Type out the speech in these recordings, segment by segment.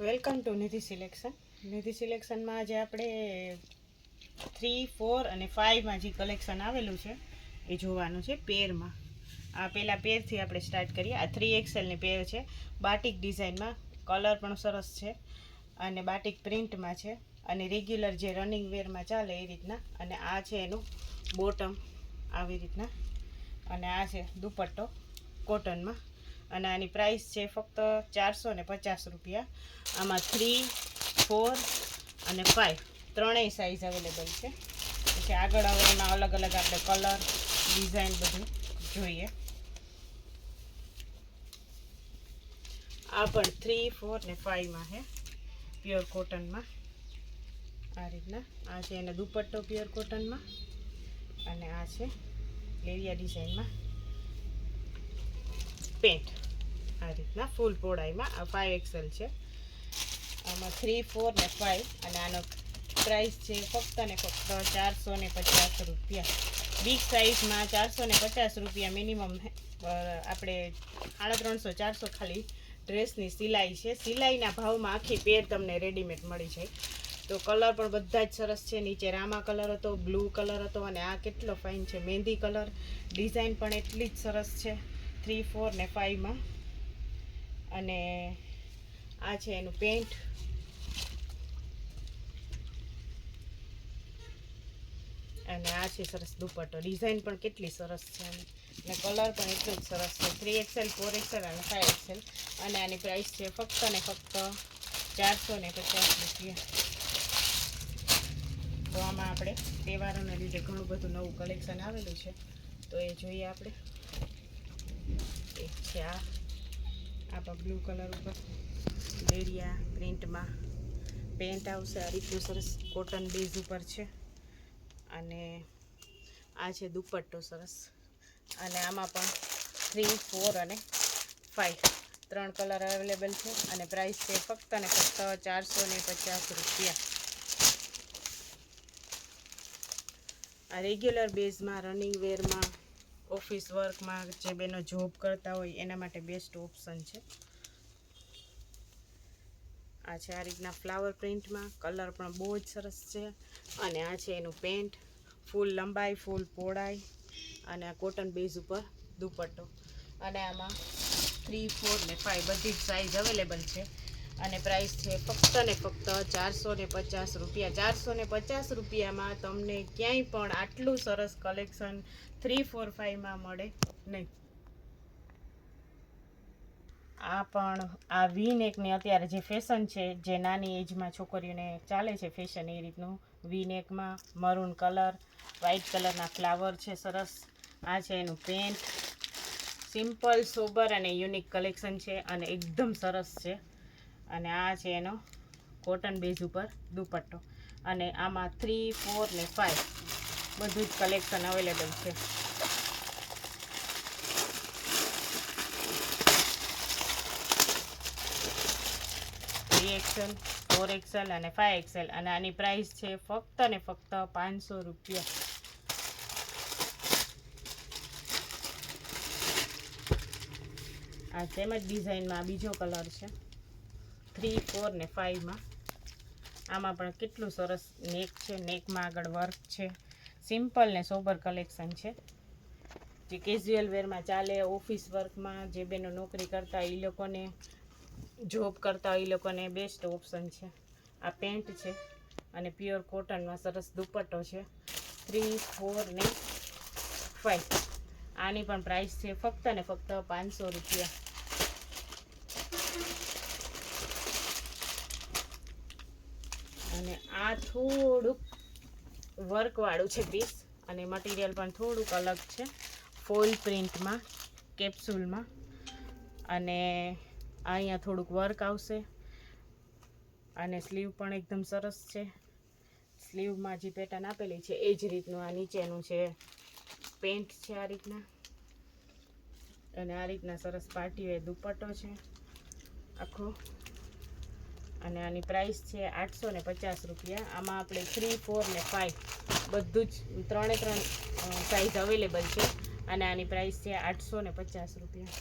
Welcome to Nidhi selection. Nidhi સિલેક્શનમાં આજે આપણે three, four અને ફાઇવમાં જે કલેક્શન આવેલું છે, એ જોવાનું છે પેરમાં. આ પહેલાં પેરથી આપણે સ્ટાર્ટ કરીએ. આ થ્રી એક્સેલની પેર છે. બાટિક ડિઝાઇનમાં કલર પણ સરસ છે અને બાટિક પ્રિન્ટમાં છે અને રેગ્યુલર જે રનિંગ વેરમાં ચાલે એ રીતના અને આ છે એનું બોટમ આવી રીતના. અને આ છે દુપટ્ટો કોટનમાં. અને આની પ્રાઇસ છે ફક્ત ચારસો ને પચાસ રૂપિયા. આમાં થ્રી ફોર અને ફાઇવ ત્રણેય સાઇઝ અવેલેબલ છે. પછી આગળ હવે એમાં અલગ અલગ આપણે કલર ડિઝાઇન બધું જોઈએ. આ પણ થ્રી ફોર ને ફાઇવમાં છે પ્યોર કોટનમાં આ રીતના. આ છે એનો દુપટ્ટો પ્યોર કોટનમાં અને આ છે લેરિયા ડિઝાઇનમાં પેન્ટ. આ રીતના ફૂલ પહોળાઈમાં આ ફાઇવ એક્સેલ છે. આમાં થ્રી ફોર ને ફાઇવ અને આનો પ્રાઇસ છે ફક્ત ને ફક્ત ચારસો ને પચાસ રૂપિયા. બિગ સાઇઝમાં ચારસો ને પચાસ રૂપિયા મિનિમમ આપણે સાડા ત્રણસો, ચારસો ખાલી ડ્રેસની સિલાઈ છે. સિલાઈના ભાવમાં આખી પેર તમને રેડીમેડ મળી જાય. તો કલર પણ બધા જ સરસ છે. નીચે રામા કલર હતો બ્લુ કલર હતો, અને આ કેટલો ફાઇન છે. મહેંદી કલર ડિઝાઇન પણ એટલી જ સરસ છે. થ્રી ફોર ને ફાઇવમાં અને આ છે એનું પેન્ટ અને આ છે સરસ દુપટ્ટો. ડિઝાઇન પણ કેટલી સરસ છે અને કલર પણ એટલો જ સરસ છે. થ્રી એક્સેલ ફોર એક્સેલ અને ફાઇવ એક્સેલ અને આની પ્રાઇસ છે ફક્ત ને ફક્ત ચારસો ને પચાસ રૂપિયા. તો આમાં આપણે તહેવારોને લીધે ઘણું બધું નવું કલેક્શન આવેલું છે. તો એ જોઈએ આપણે. છે આ. આપણા બ્લુ કલર ઉપર. લેરિયા પ્રિન્ટમાં. પેન્ટ આવશે આ સરસ કોટન બેઝ ઉપર છે. અને આ છે દુપટ્ટો સરસ. અને આમાં પણ થ્રી, ફોર અને ફાઇવ ત્રણ કલર અવેલેબલ છે અને પ્રાઇસ છે ફક્ત અને ફક્ત ચારસો ને પચાસ રૂપિયા. આ રેગ્યુલર બેઝમાં, રનિંગ વેરમાં ઓફિસ વર્કમાં જે બેનો જોબ કરતા હોય એના માટે બેસ્ટ ઓપ્શન છે. આ છે આ રીતના ફ્લાવર પ્રિન્ટમાં, કલર પણ બહુ જ સરસ છે. અને આ છે એનું પેન્ટ, ફૂલ લંબાઈ, ફૂલ પહોળાઈ અને આ કોટન બેઝ ઉપર દુપટ્ટો. અને આમાં થ્રી ફોર ને ફાઇવ બધી જ સાઇઝ અવેલેબલ છે. અને પ્રાઇસ છે ફક્ત ને ફક્ત ચારસો ને પચાસ રૂપિયા. ચારસો ને પચાસ રૂપિયામાં તમને ક્યાંય પણ આટલું સરસ કલેક્શન થ્રી ફોર ફાઇવમાં મળે નહીં. આ પણ, આ વી નેકની અત્યારે જે ફેશન છે, જે નાની એજમાં છોકરીઓને ચાલે છે ફેશન એ રીતનું વી નેકમાં મરૂન કલર વ્હાઇટ કલરના ફ્લાવર છે, સરસ. આ છે એનું પેન્ટ સિમ્પલ સોબર અને યુનિક કલેક્શન છે અને એકદમ સરસ છે. અને આ છે એનો કોટન બેઝ ઉપર દુપટ્ટો. અને આમાં થ્રી ફોર ને ફાઇવ બધું જ કલેક્શન અવેલેબલ છે. થ્રી એક્સેલ ફોર એક્સેલ અને ફાઇવ એક્સેલ અને આની પ્રાઇસ છે ફક્ત ને ફક્ત પાંચસો રૂપિયા. આ તેમજ ડિઝાઇનમાં બીજો કલર છે. થ્રી ફોર ને ફાઇવમાં આમાં પણ કેટલું સરસ નેક છે. નેકમાં આગળ વર્ક છે. સિમ્પલ ને સોબર કલેક્શન છે. જે કેઝ્યુઅલ વેરમાં ચાલે ઓફિસ વર્કમાં જે બેનો નોકરી કરતા એ લોકોને જોબ કરતા એ લોકોને બેસ્ટ ઓપ્શન છે. આ પેન્ટ છે અને પ્યોર કોટનમાં સરસ દુપટ્ટો છે. થ્રી ફોર ને ફાઇવ આની પણ પ્રાઇસ છે ફક્ત ને ફક્ત પાંચસો રૂપિયા. અને આ થોડુંક વર્કવાળું છે પીસ અને મટીરિયલ પણ થોડુંક અલગ છે. ફોલ પ્રિન્ટમાં કેપ્સ્યુલમાં અને અહીંયા થોડુંક વર્ક આવશે. અને સ્લીવ પણ એકદમ સરસ છે. સ્લીવમાં જે પેટર્ન આપેલી છે, એ જ રીતનું આ નીચેનું છે. પેન્ટ છે આ રીતના. અને આ રીતના સરસ પાર્ટીવેર દુપટ્ટો છે. આખો. અને આની પ્રાઇસ છે આઠસો ને પચાસ રૂપિયા. આમાં આપણે થ્રી ફોર ને ફાઇવ બધું જ, ત્રણે ત્રણ સાઇઝ અવેલેબલ છે. અને આની પ્રાઇસ છે આઠસો ને પચાસ રૂપિયા.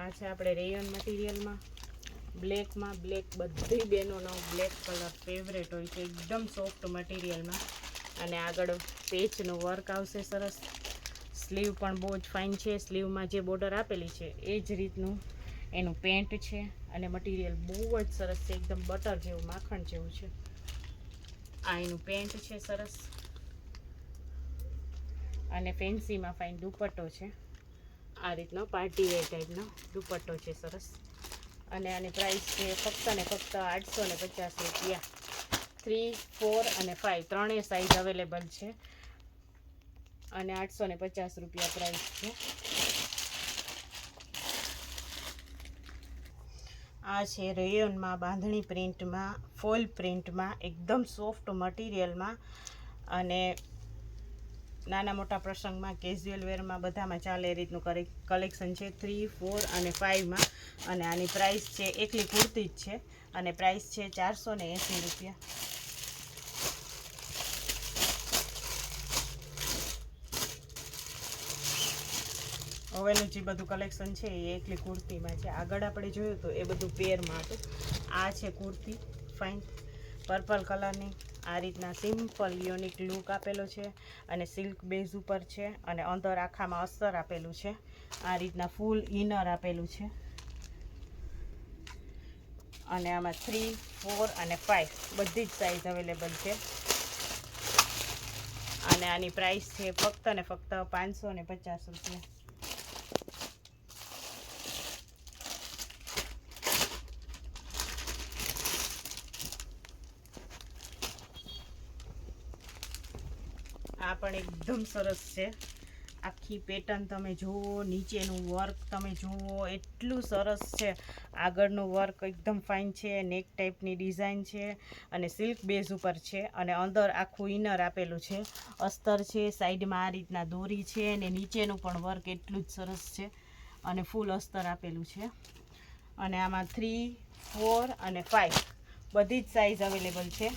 આ છે આપણે રેયન મટીરિયલમાં બ્લેકમાં બ્લેક બધી બહેનોનો બ્લેક કલર ફેવરેટ હોય છે. એકદમ સોફ્ટ મટીરિયલમાં અને આગળ પેચનું વર્ક આવશે સરસ. સ્લીવ પણ બહુ જ ફાઇન છે. સ્લીવમાં જે બોર્ડર આપેલી છે, એ જ રીતનું એનું પેન્ટ છે અને મટીરિયલ બહુ જ સરસ છે. એકદમ બટર જેવું, માખણ જેવું છે. આ એનું પેન્ટ છે સરસ. અને ફેન્સીમાં ફાઇન દુપટ્ટો છે. આ રીતનો પાર્ટી વેર ટાઈપનો દુપટ્ટો છે સરસ. અને આની પ્રાઇસ છે ફક્ત ને ફક્ત આઠસો ને પચાસ રૂપિયા. થ્રી ફોર અને ફાઇવ ત્રણેય સાઇઝ અવેલેબલ છે. અને આઠસો ને પચાસ રૂપિયા પ્રાઇસ છે. આ છે રેયોનમાં બાંધણી પ્રિન્ટમાં, ફોલ પ્રિન્ટમાં, એકદમ સોફ્ટ મટીરિયલમાં અને નાના મોટા પ્રસંગમાં કેઝ્યુઅલ વેરમાં બધામાં ચાલે એ રીતનું કલેક્શન છે થ્રી ફોર અને ફાઇવમાં અને આની પ્રાઇસ છે એકલી કુર્તી જ છે અને પ્રાઇસ છે ચારસો ને એંસી રૂપિયા. હવેનું જે બધું કલેક્શન છે, એ એકલી કુર્તીમાં છે. આગળ આપણે જોયું તો એ બધું પેરમાં હતું. આ છે કુર્તી ફાઇન પર્પલ કલરની આ રીતના સિમ્પલ યુનિક લુક આપેલો છે. અને સિલ્ક બેઝ ઉપર છે. અને અંદર આખામાં અસ્તર આપેલું છે. આ રીતના ફૂલ ઇનર આપેલું છે. અને આમાં થ્રી ફોર અને ફાઇવ બધી જ સાઇઝ અવેલેબલ છે. અને આની પ્રાઇસ છે ફક્ત ને ફક્ત પાંચસો ને પચાસ રૂપિયા. આ પણ એકદમ સરસ છે. આખી પેટર્ન તમે જુઓ, નીચેનું વર્ક તમે જુઓ, એટલું સરસ છે. આગળનું વર્ક એકદમ ફાઇન છે નેક ટાઈપની ડિઝાઇન છે અને સિલ્ક બેઝ ઉપર છે અને અંદર આખું ઇનર આપેલું છે. અસ્તર છે સાઈડમાં આ રીતના દોરી છે અને નીચેનું પણ વર્ક એટલું જ સરસ છે અને ફૂલ અસ્તર આપેલું છે. અને આમાં થ્રી ફોર અને ફાઇવ બધી જ સાઇઝ અવેલેબલ છે.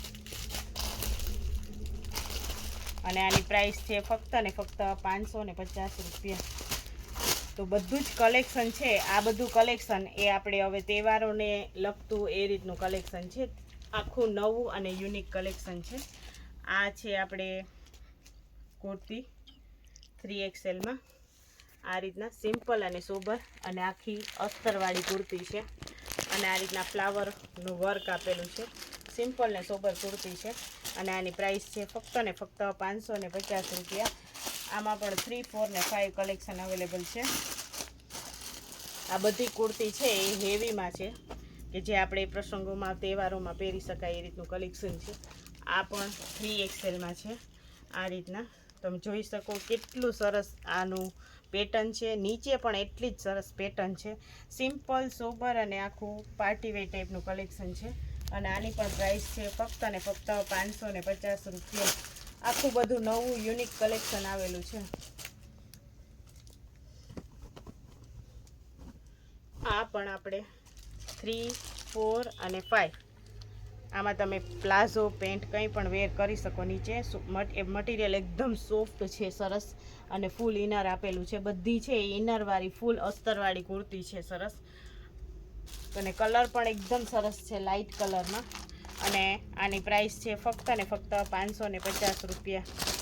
અને આની પ્રાઇસ છે ફક્ત ને ફક્ત પાંચસો ને પચાસ રૂપિયા. તો બધું જ કલેક્શન છે. આ બધું કલેક્શન એ આપણે હવે તહેવારોને લગતું એ રીતનું કલેક્શન છે. આખું નવું અને યુનિક કલેક્શન છે. આ છે આપણે કુર્તી થ્રી એક્સેલમાં આ રીતના સિમ્પલ અને સોબર અને આખી અસ્તરવાળી કુર્તી છે. અને આ રીતના ફ્લાવરનું વર્ક આપેલું છે. સિમ્પલ ને સોબર કુર્તી છે. અને આની પ્રાઇસ છે ફક્ત ને ફક્ત પાંચસો ને પચાસ રૂપિયા. આમાં પણ થ્રી ફોર ને ફાઇવ કલેક્શન અવેલેબલ છે. આ બધી કુર્તી છે એ હેવીમાં છે, કે જે આપણે પ્રસંગોમાં, તહેવારોમાં પહેરી શકાય એ રીતનું કલેક્શન છે. આ પણ થ્રી એક્સેલમાં છે, આ રીતના. તમે જોઈ શકો કેટલું સરસ આનું પેટર્ન છે. નીચે પણ એટલી જ સરસ પેટર્ન છે. સિમ્પલ સોબર અને આખું પાર્ટી વેર ટાઈપનું કલેક્શન છે. અને આની પણ પ્રાઇસ છે ફક્ત ને ફક્ત પાંચસો ને પચાસ રૂપિયા. આખું બધું નવું યુનિક કલેક્શન આવેલું છે. આ પણ આપણે થ્રી ફોર અને ફાઇવ આમાં તમે પ્લાઝો, પેન્ટ કંઈ પણ વેર કરી શકો નીચે. મટીરિયલ એકદમ સોફ્ટ છે, સરસ. અને ફૂલ ઇનર આપેલું છે. બધી છે ઇનરવાળી ફૂલ અસ્તરવાળી કુર્તી છે, સરસ. અને કલર પણ એકદમ સરસ છે લાઇટ કલરમાં અને આની પ્રાઇસ છે ફક્ત ને ફક્ત પાંચસો ને પચાસ રૂપિયા.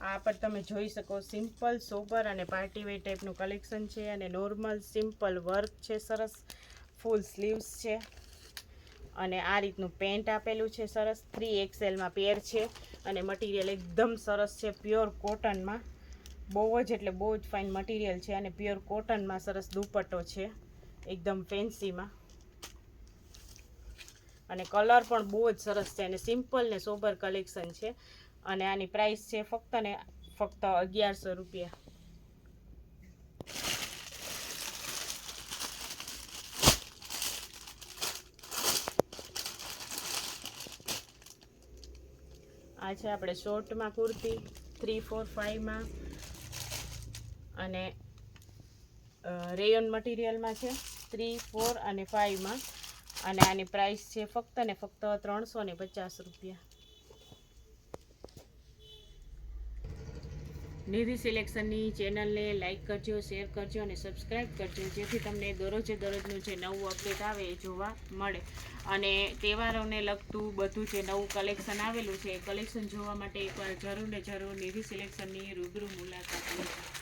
આ પર તમે જોઈ શકો સિમ્પલ સોબર અને પાર્ટી વેર ટાઈપનું કલેક્શન છે અને નોર્મલ સિમ્પલ વર્ક છે, સરસ. ફૂલ સ્લીવ્સ છે. અને આ રીતનું પેન્ટ આપેલું છે, સરસ. થ્રી એક્સેલમાં પેર છે. અને મટીરિયલ એકદમ સરસ છે પ્યોર કોટનમાં બહુ જ એટલે બહુ જ ફાઇન મટીરિયલ છે અને પ્યોર કોટનમાં સરસ દુપટ્ટો છે, એકદમ ફેન્સીમાં અને કલર પણ બહુ જ સરસ છે અને સિમ્પલ ને સોબર કલેક્શન છે. અને આની પ્રાઇસ છે ફક્ત ને ફક્ત અગિયારસો રૂપિયા. આ છે આપણે શોર્ટમાં કુર્તી થ્રી ફોર ફાઇવમાં અને રેયોન મટીરિયલમાં છે થ્રી ફોર અને ફાઇવમાં અને આની પ્રાઇસ છે ફક્ત ને ફક્ત ત્રણસો પચાસ રૂપિયા. નિધિ સિલેક્શનની ચેનલને લાઇક કરજો, શેર કરજો અને સબસ્ક્રાઈબ કરજો, જેથી તમને દરરોજે દરરોજનું જે નવું અપડેટ આવે એ જોવા મળે. અને તહેવારોને લગતું બધું જે નવું કલેક્શન આવેલું છે, એ કલેક્શન જોવા માટે એકવાર જરૂર ને જરૂર નિધિ સિલેક્શનની રૂબરૂ મુલાકાત લેજો